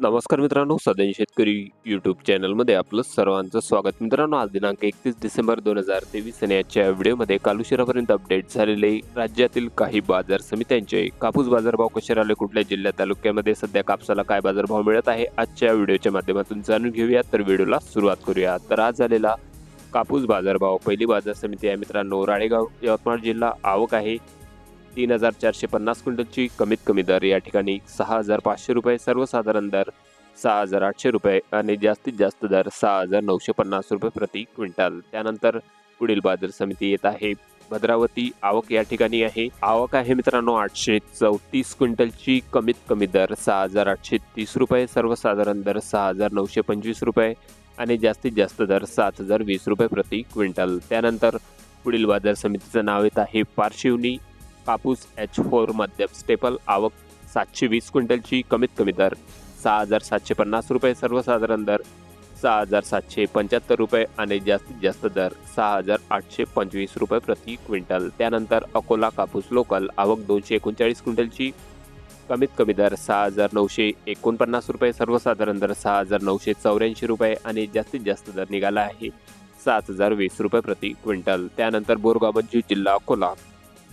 नमस्कार मित्रांनो सदैन शेतकरी यूट्यूब चॅनलमध्ये आपलं सर्वांचं स्वागत. मित्रांनो आज दिनांक एकतीस डिसेंबर दोन हजार तेवीस आणि आजच्या व्हिडिओमध्ये कालुशिरापर्यंत अपडेट झालेले राज्यातील काही बाजार समित्यांचे. कापूस बाजारभाव कसे राहिले? कुठल्या जिल्ह्यात तालुक्यामध्ये सध्या कापसाला काय बाजारभाव मिळत आहे? आजच्या व्हिडिओच्या माध्यमातून जाणून घेऊया. तर व्हिडिओला सुरुवात करूया. तर आज झालेला कापूस बाजारभाव पहिली बाजार समिती आहे मित्रांनो राळेगाव यवतमाळ जिल्हा आवक आहे. तीन हजार चारशे पन्नास क्विंटलची कमीत कमी दर. या ठिकाणी सहा हजार पाचशे रुपये सर्वसाधारण दर सहा हजार आठशे रुपये आणि जास्तीत जास्त दर सहा हजार नऊशे पन्नास रुपये प्रति क्विंटल. त्यानंतर पुढील बाजार समिती येत आहे. भद्रावती आवक या ठिकाणी आहे. आवक आहे मित्रांनो आठशे चौतीस क्विंटलची कमीत कमी दर सहा हजार आठशे तीस रुपये सर्वसाधारण दर सहा हजार नऊशे पंचवीस रुपये आणि जास्तीत जास्त दर सात हजार वीस रुपये प्रति क्विंटल. त्यानंतर पुढील बाजार समितीचं नाव येत आहे पारशिवनी कापूस एच फोर मध्यम स्टेपल आवक सातशे वीस क्विंटलची कमीत कमी दर सहा हजार सातशे पन्नास रुपये सर्वसाधारण दर सहा हजार सातशे पंच्याहत्तर रुपये आणि जास्तीत जास्त दर सहा हजार आठशे पंचवीस रुपये प्रति क्विंटल. त्यानंतर अकोला कापूस लोकल आवक दोनशे एकोणचाळीस क्विंटलची कमीत कमी दर सहा हजार नऊशे एकोणपन्नास रुपये सर्वसाधारण दर सहा हजार नऊशे चौऱ्याऐंशी रुपये आणि जास्तीत जास्त दर निघाला आहे सात हजार वीस रुपये प्रति क्विंटल. त्यानंतर बोरगाव मंजू जिल्हा अकोला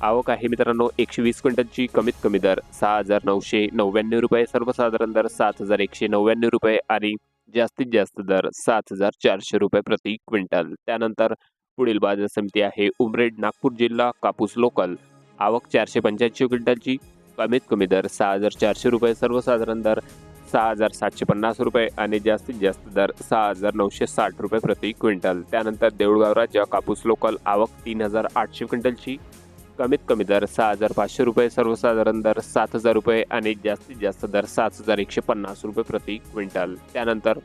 आवक आहे मित्रांनो एकशे वीस क्विंटलची कमीत कमी दर सहा हजार नऊशे नव्याण्णव रुपये सर्वसाधारण दर सात हजार एकशे नव्याण्णव रुपये आणि जास्तीत जास्त दर सात हजार चारशे रुपये प्रति क्विंटल. त्यानंतर पुढील बाजार समिती आहे उमरेड नागपूर जिल्हा कापूस लोकल. आवक चारशे पंच्याऐंशी क्विंटलची कमीत कमी दर सहा हजार चारशे रुपये सर्वसाधारण दर सहा हजार सातशे पन्नास रुपये आणि जास्तीत जास्त दर सहा हजार नऊशे साठ रुपये प्रति क्विंटल. त्यानंतर देऊळगाव राज्य कापूस लोकल आवक तीन हजार आठशे क्विंटलची कमीत कमी दर सहा हजार पाचशे रुपये सर्वसाधारण दर सात हजार रुपये आणि जास्तीत जास्त दर सात हजार एकशे पन्नास रुपये प्रति क्विंटल. त्यानंतर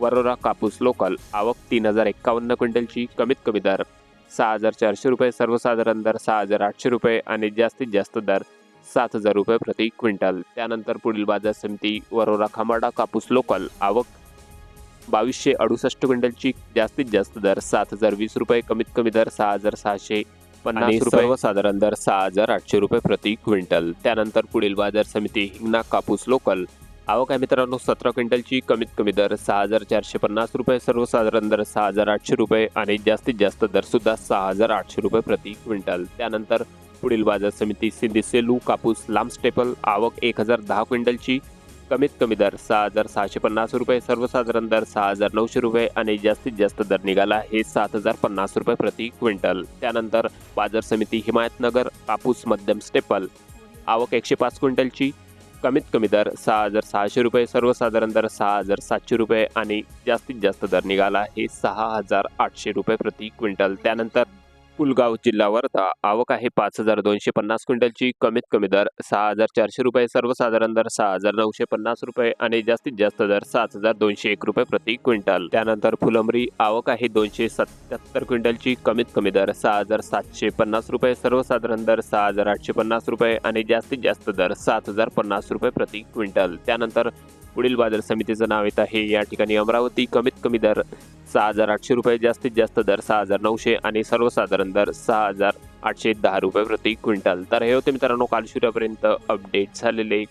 वरोरा कापूस लोकल आवक तीन हजार एक्कावन्न क्विंटलची कमीत कमी दर सहा हजार चारशे रुपये सर्वसाधारण दर सहा हजार आठशे रुपये आणि जास्तीत जास्त दर सात हजार रुपये प्रति क्विंटल. त्यानंतर पुढील बाजार समिती वरोरा खामाडा कापूस लोकल आवक बावीसशे अडुसष्ट क्विंटलची जास्तीत जास्त दर सात हजार वीस रुपये कमीत कमी दर सहा हजार सहाशे पन्नास रुपये. सर्वसाधारण दर सहा हजार आठशे रुपये प्रति क्विंटल. त्यानंतर पुढील बाजार समिती हिंगणा कापूस लोकल. आवक आहे मित्रांनो सतरा क्विंटलची कमीत कमी दर सहा हजार चारशे पन्नास रुपये सर्वसाधारण दर सहा हजार आठशे रुपये आणि जास्तीत जास्त दर सुद्धा सहा हजार आठशे रुपये प्रति क्विंटल. त्यानंतर पुढील बाजार समिती सिंधी सेलू कापूस लांब स्टेपल. आवक एक हजार दहा क्विंटलची कमीत कमी दर सहा हजार सहाशे पन्नास रुपये सर्वसाधारण दर सहा हजार नऊशे रुपये आणि जास्तीत जास्त दर निघाला हे सात हजार पन्नास रुपये प्रति क्विंटल. त्यानंतर बाजार समिती हिमायतनगर कापूस मध्यम स्टेपल. आवक एकशे पाच क्विंटलची. कमीत कमी दर सहा हजार सहाशे रुपये सर्वसाधारण दर सहा हजार सातशे रुपये आणि जास्तीत जास्त दर निघाला हे सहा हजार आठशे रुपये प्रति क्विंटल. त्यानंतर पुलगाव जिल्हा वर्धा. आवक आहे पाच हजार दोनशे पन्नास क्विंटलची. कमीत कमी दर सहा हजार चारशे रुपये. सर्वसाधारण दर सहा हजार नऊशे पन्नास रुपये आणि जास्तीत जास्त दर सात हजार दोनशे एक रुपये प्रति क्विंटल. त्यानंतर फुलंबरी आवक आहे दोनशे सत्याहत्तर क्विंटलची. कमीत कमी दर सहा हजार सातशे पन्नास रुपये. सर्वसाधारण दर सहा हजार आठशे पन्नास रुपये आणि जास्तीत जास्त दर सात हजार पन्नास रुपये प्रति क्विंटल. त्यानंतर पुढील बाजार समितीचं नाव येत आहे. या ठिकाणी अमरावती कमीत कमी दर सहा हजार आठशे रुपये जास्तीत जास्त दर सहा हजार नऊशे आणि सर्वसाधारण दर सहा हजार आठशे दहा रुपये प्रति क्विंटल. तर हे होते मित्रांनो काल सूर्यापर्यंत अपडेट झालेले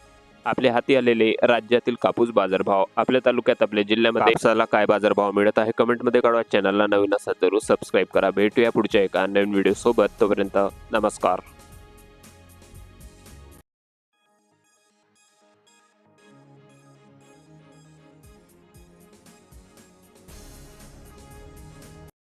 आपल्या हाती आलेले राज्यातील कापूस बाजारभाव. आपल्या तालुक्यात आपल्या जिल्ह्यामध्ये कापसाला काय बाजारभाव मिळत आहे? कमेंटमध्ये कळवा. चॅनलला नवीन असा जरूर सबस्क्राईब करा. भेटूया पुढच्या एका नवीन व्हिडिओसोबत तोपर्यंत नमस्कार.